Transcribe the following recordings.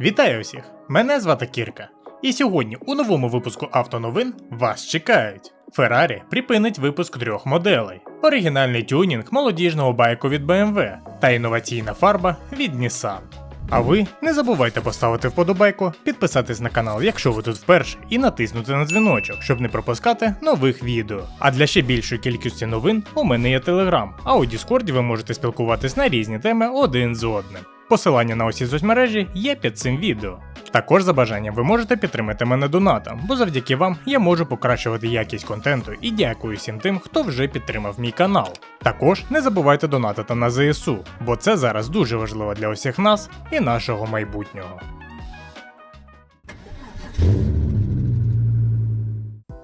Вітаю всіх! Мене звати Кірка. І сьогодні у новому випуску автоновин вас чекають. Феррарі припинить випуск трьох моделей, оригінальний тюнінг молодіжного байку від BMW та інноваційна фарба від Nissan. А ви не забувайте поставити вподобайку, підписатись на канал, якщо ви тут вперше, і натиснути на дзвіночок, щоб не пропускати нових відео. А для ще більшої кількості новин у мене є телеграм, а у Діскорді ви можете спілкуватись на різні теми один з одним. Посилання на усі соцмережі є під цим відео. Також за бажанням ви можете підтримати мене донатом, бо завдяки вам я можу покращувати якість контенту і дякую всім тим, хто вже підтримав мій канал. Також не забувайте донатити на ЗСУ, бо це зараз дуже важливо для усіх нас і нашого майбутнього.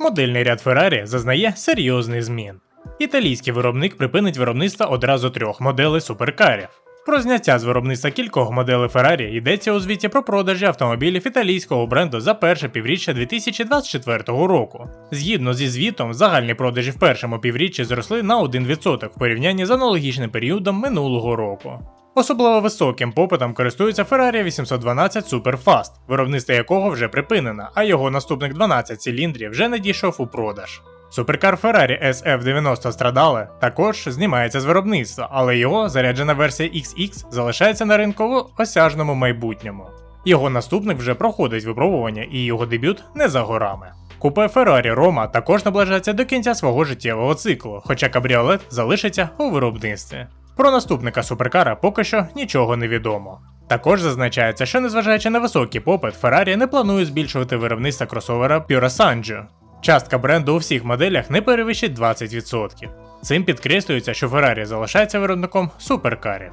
Модельний ряд Ferrari зазнає серйозний змін. Італійський виробник припинить виробництво одразу трьох моделей суперкарів. Про зняття з виробництва кількох моделей Ferrari йдеться у звіті про продажі автомобілів італійського бренду за перше півріччя 2024 року. Згідно зі звітом, загальні продажі в першому півріччі зросли на 1% в порівнянні з аналогічним періодом минулого року. Особливо високим попитом користується Ferrari 812 Superfast, виробництво якого вже припинено, а його наступник 12 циліндрів вже не дійшов у продаж. Суперкар Ferrari SF90 страдали також знімається з виробництва, але його заряджена версія XX залишається на ринку в осяжному майбутньому. Його наступник вже проходить випробування і його дебют не за горами. Купе Ferrari Roma також наближається до кінця свого життєвого циклу, хоча кабріолет залишиться у виробництві. Про наступника суперкара поки що нічого не відомо. Також зазначається, що незважаючи на високий попит, Ferrari не планує збільшувати виробництво кросовера Pura Sanjo. Частка бренду у всіх моделях не перевищить 20%. Цим підкреслюється, що Ferrari залишається виробником суперкарів.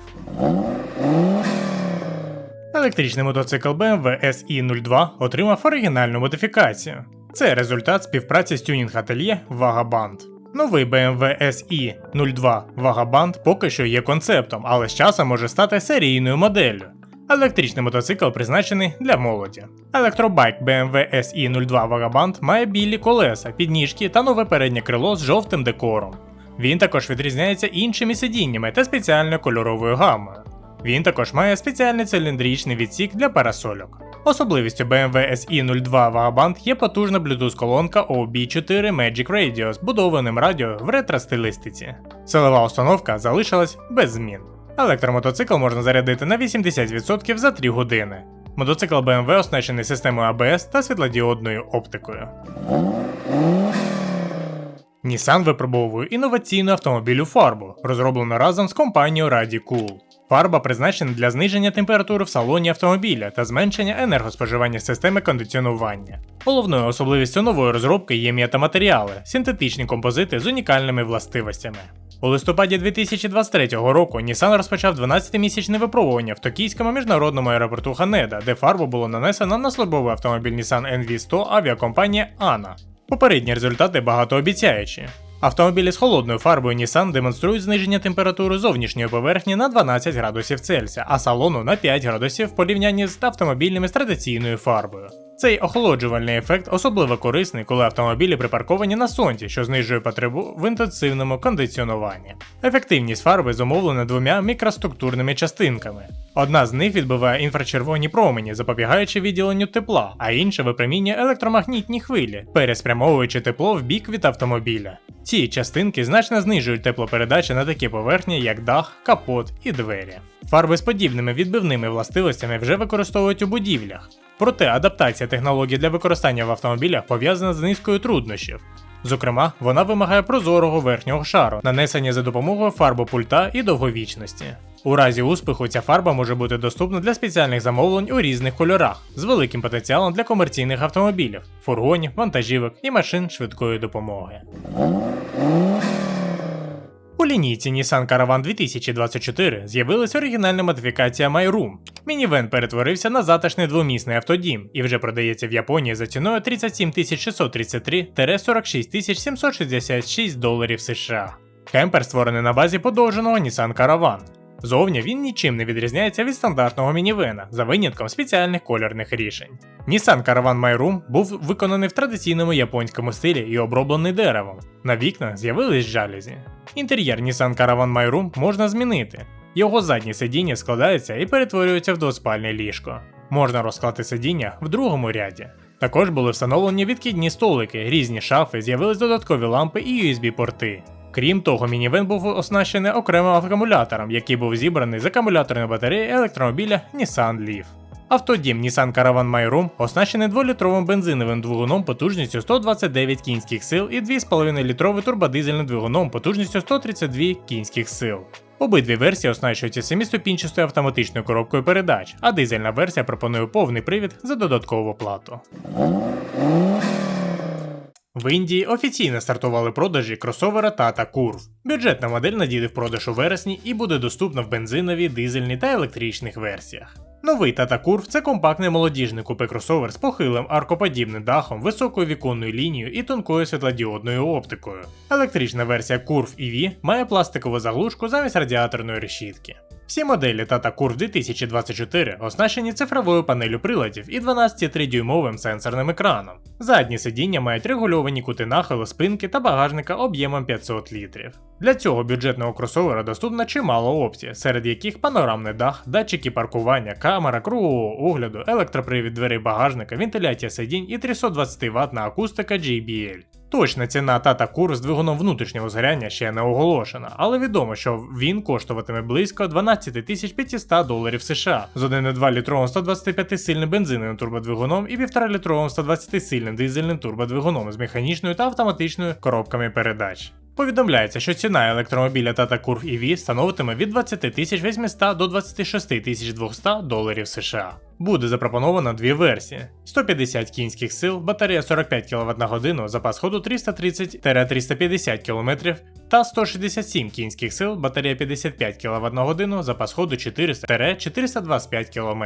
Електричний мотоцикл BMW SE02 отримав оригінальну модифікацію. Це результат співпраці з тюнінг ательє Vagaband. Новий BMW SE02 Vagaband поки що є концептом, але з часом може стати серійною моделлю. Електричний мотоцикл призначений для молоді. Електробайк BMW SE02 Vagaband має білі колеса, підніжки та нове переднє крило з жовтим декором. Він також відрізняється іншими сидіннями та спеціальною кольоровою гамою. Він також має спеціальний циліндричний відсік для парасольок. Особливістю BMW SE02 Vagaband є потужна Bluetooth-колонка OB4 Magic Radio з будованим радіо в ретро-стилістиці. Силова установка залишилась без змін. Електромотоцикл можна зарядити на 80% за 3 години. Мотоцикл BMW оснащений системою ABS та світлодіодною оптикою. Nissan випробовує інноваційну автомобільну фарбу, розроблену разом з компанією Radicool. Фарба призначена для зниження температури в салоні автомобіля та зменшення енергоспоживання системи кондиціонування. Головною особливістю нової розробки є метаматеріали, синтетичні композити з унікальними властивостями. У листопаді 2023 року Nissan розпочав 12-місячне випробування в токійському міжнародному аеропорту Ханеда, де фарбу було нанесено на службовий автомобіль Nissan NV100 авіакомпанії ANA. Попередні результати багатообіцяючі. Автомобілі з холодною фарбою Nissan демонструють зниження температури зовнішньої поверхні на 12 градусів Цельсія, а салону на 5 градусів в порівнянні з автомобілями з традиційною фарбою. Цей охолоджувальний ефект особливо корисний, коли автомобілі припарковані на сонці, що знижує потребу в інтенсивному кондиціонуванні. Ефективність фарби зумовлена двома мікроструктурними частинками. Одна з них відбиває інфрачервоні промені, запобігаючи відділенню тепла, а інша випромінює електромагнітні хвилі, переспрямовуючи тепло в бік від автомобіля. Ці частинки значно знижують теплопередачу на такі поверхні, як дах, капот і двері. Фарби з подібними відбивними властивостями вже використовують у будівлях. Проте адаптація технологій для використання в автомобілях пов'язана з низкою труднощів. Зокрема, вона вимагає прозорого верхнього шару, нанесення за допомогою фарбопульта і довговічності. У разі успіху ця фарба може бути доступна для спеціальних замовлень у різних кольорах з великим потенціалом для комерційних автомобілів, фургонів, вантажівок і машин швидкої допомоги. У лінійці Nissan Caravan 2024 з'явилася оригінальна модифікація MyRoom. Мінівен перетворився на затишний двомісний автодім і вже продається в Японії за ціною 37 633-46 766 доларів США. Кемпер створений на базі подовженого Nissan Caravan. Зовні він нічим не відрізняється від стандартного мінівена за винятком спеціальних кольорних рішень. Nissan Caravan My Room був виконаний в традиційному японському стилі і оброблений деревом. На вікнах з'явились жалюзі. Інтер'єр Nissan Caravan My Room можна змінити. Його заднє сидіння складається і перетворюється в двоспальне ліжко. Можна розклати сидіння в другому ряді. Також були встановлені відкидні столики, різні шафи, з'явились додаткові лампи і USB-порти. Крім того, мінівен був оснащений окремим акумулятором, який був зібраний з акумуляторної батареї електромобіля Nissan Leaf. Автодім Nissan Caravan My Room оснащений 2-літровим бензиновим двигуном потужністю 129 кінських сил і 2,5-літровим турбодизельним двигуном потужністю 132 кінських сил. Обидві версії оснащуються семіступінчастою автоматичною коробкою передач, а дизельна версія пропонує повний привід за додаткову плату. В Індії офіційно стартували продажі кросовера Tata Curve. Бюджетна модель надійде в продаж у вересні і буде доступна в бензиновій, дизельній та електричних версіях. Новий Curve – це компактний молодіжний купе кросовер з похилим аркоподібним дахом, високою віконною лінією і тонкою світлодіодною оптикою. Електрична версія Curve EV має пластикову заглушку замість радіаторної решітки. Всі моделі Tata Curve 2024 оснащені цифровою панелю приладів і 12,3-дюймовим сенсорним екраном. Задні сидіння мають регульовані кути нахилу спинки та багажника об'ємом 500 літрів. Для цього бюджетного кросовера доступно чимало опцій, серед яких панорамний дах, датчики паркування, камера кругового огляду, електропривід дверей багажника, вентиляція сидінь і 320 ватна акустика JBL. Точна ціна Tata Curve з двигуном внутрішнього згоряння ще не оголошена, але відомо, що він коштуватиме близько 12 500 доларів США з 1,2 літровим 125 сильним бензиновим турбодвигуном і 1,5 літровим 120 сильним дизельним турбодвигуном з механічною та автоматичною коробками передач. Повідомляється, що ціна електромобіля Tata Curve EV становитиме від 20 800 до 26 200 доларів США. Буде запропоновано дві версії: 150 кінських сил, батарея 45 кВт на годину, запас ходу 330-350 км та 167 кінських сил, батарея 55 кВт на годину, запас ходу 400-425 км.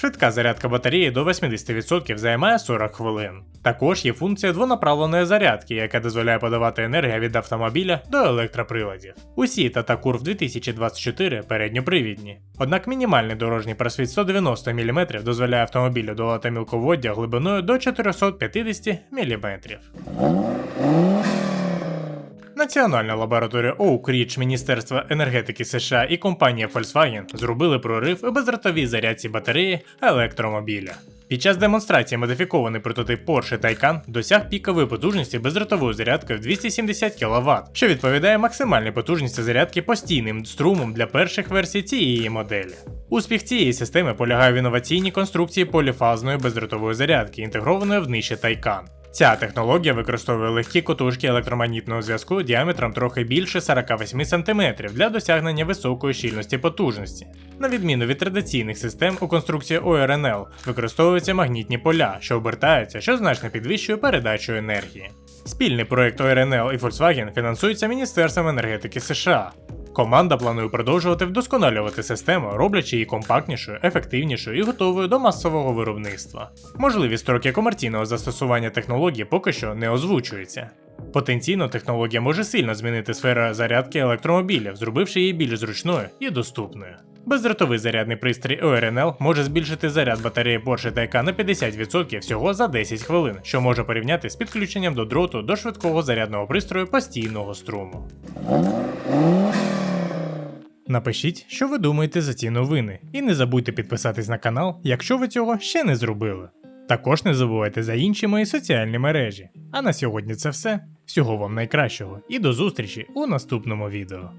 Швидка зарядка батареї до 80% займає 40 хвилин. Також є функція двонаправленої зарядки, яка дозволяє подавати енергію від автомобіля до електроприладів. Усі Tata Curve 2024 передньопривідні. Однак мінімальний дорожній просвіт 190 мм дозволяє автомобілю долати мілководдя глибиною до 450 мм. Національна лабораторія Oak Ridge Міністерства енергетики США і компанія Volkswagen зробили прорив у бездротовій зарядці батареї електромобіля. Під час демонстрації модифікований прототип Porsche Taycan досяг пікової потужності бездротовою зарядкою в 270 кВт, що відповідає максимальній потужності зарядки постійним струмом для перших версій цієї моделі. Успіх цієї системи полягає в інноваційній конструкції поліфазної бездротової зарядки, інтегрованої в нижче Taycan. Ця технологія використовує легкі котушки електромагнітного зв'язку діаметром трохи більше 48 см для досягнення високої щільності потужності. На відміну від традиційних систем, у конструкції ORNL використовуються магнітні поля, що обертаються, що значно підвищує передачу енергії. Спільний проект ORNL і Volkswagen фінансується Міністерством енергетики США. Команда планує продовжувати вдосконалювати систему, роблячи її компактнішою, ефективнішою і готовою до масового виробництва. Можливі строки комерційного застосування технології поки що не озвучуються. Потенційно технологія може сильно змінити сферу зарядки електромобілів, зробивши її більш зручною і доступною. Бездротовий зарядний пристрій ORNL може збільшити заряд батареї Porsche Taycan на 50% всього за 10 хвилин, що може порівняти з підключенням до дроту до швидкого зарядного пристрою постійного струму. Напишіть, що ви думаєте за ці новини, і не забудьте підписатись на канал, якщо ви цього ще не зробили. Також не забувайте за інші мої соціальні мережі. А на сьогодні це все. Всього вам найкращого і до зустрічі у наступному відео.